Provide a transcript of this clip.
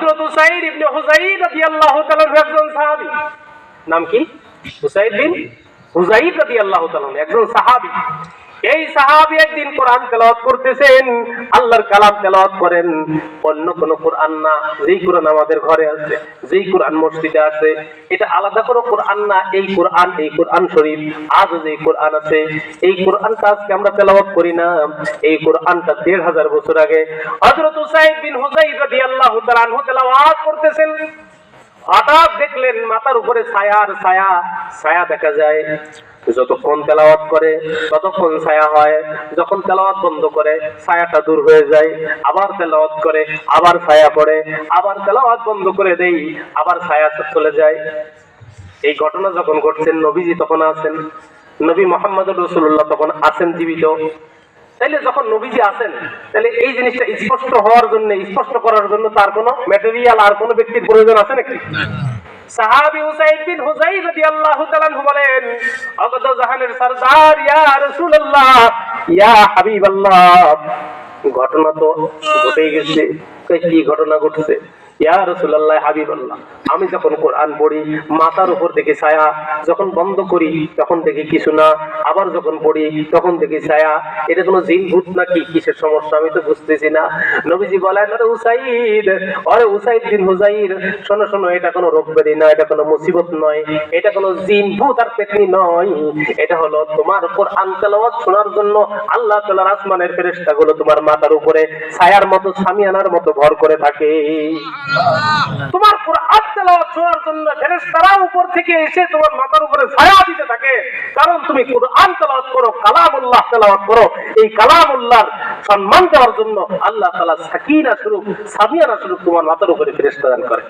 হযরত Usaid ইবনে হুযাইর একজন সাহাবী। এই সাহাবী একদিন কোরআন তেলাওয়াত করতেছেন, আল্লাহর কালাম তেলাওয়াত করেন। অন্য কোন কোরআন না, যেই কোরআন আমাদের ঘরে আছে, যেই কোরআন মসজিদে আছে, এটা আলাদা কোনো কোরআন না, এই কোরআন এই কোরআন শরীফ আজ যে কোরআন আছে, এই কোরআনটা আজকে আমরা তেলাওয়াত করি না। এই কোরআনটা দেড় হাজার বছর আগে হযরত উসাইদ বিন হুযাইর রাদিয়াল্লাহু তাআলা আনহু তেলাওয়াত করতেছেন। হঠাৎ দেখলেন মাথার উপরে ছায়া আর ছায়া ছায়া দেখা যায়। যতক্ষণ তেলাওয়াত করে ততক্ষণ ছায়া হয়, যখন তেলাওয়াত বন্ধ করে, ছায়াটা দূর হয়ে যায়, আবার তেলাওয়াত করে, আবার ছায়া পড়ে, আবার তেলাওয়াত বন্ধ করে দেই, আবার ছায়া চলে যায়। এই ঘটনা যখন ঘটছেন নবীজি তখন আছেন। নবী মোহাম্মদ রসুল্লাহ তখন আছেন জীবিত। তাইলে যখন নবীজি আছেন তাহলে এই জিনিসটা স্পষ্ট হওয়ার জন্য, স্পষ্ট করার জন্য তার কোনো ম্যাটেরিয়াল আর কোনো ব্যক্তির প্রয়োজন আছে নাকি? সাহাবী হুসাইন বিন হুসাইন রাদিয়াল্লাহু তাআলা বলেন, অগত জাহানের সরদার, ইয়া রাসূলুল্লাহ, ইয়া হাবিবাল্লাহ। ঘটনা তো ঘটে গেছে। কি ঘটনা ঘটছে? ইয়া রাসূলুল্লাহ, হাবিবাল্লাহ। আমি যখন কোরআন পড়ি, মাথার উপর থেকে ছায়া, যখন বন্ধ করি, তখন দেখি কিছু না। আবার যখন পড়ি তখন দেখি ছায়া এটা কোনো জিন ভূত নাকি? কিসের সমস্যা? আমি তো বুঝতেছি না। নবীজি বলেন আরে উসাইদ আরে উসাইদ বিন হুজাইর শোনো শোনো এটা কোনো রোগ ব্যাধি না এটা কোনো মুসিবত নয় এটা কোনো জিন ভূত আর পেতনি নয় এটা হলো তোমার কোরআন তেলাওয়াত শোনার জন্য আল্লাহ তাআলার আসমানের ফেরেশতাগুলো তোমার মাথার উপরে ছায়ার মতো সামিয়ানার মতো ভর করে থাকে। তোমার কোরআন তেলাওয়াত শোনার জন্য ফেরেশতারা উপর থেকে এসে তোমার মাথার উপরে ছায়া দিতে কারণ তুমি কোরআন তালাওয়াত করো কালাম উল্লাহ তালাওয়াত করো। এই কালাম কালামুল্লাহর সম্মান দেওয়ার জন্য আল্লাহ তাআলা সাকিনা স্বরূপ সামিয়ানা স্বরূপ তোমার মাথার উপরে ফেরেশতা দান করে।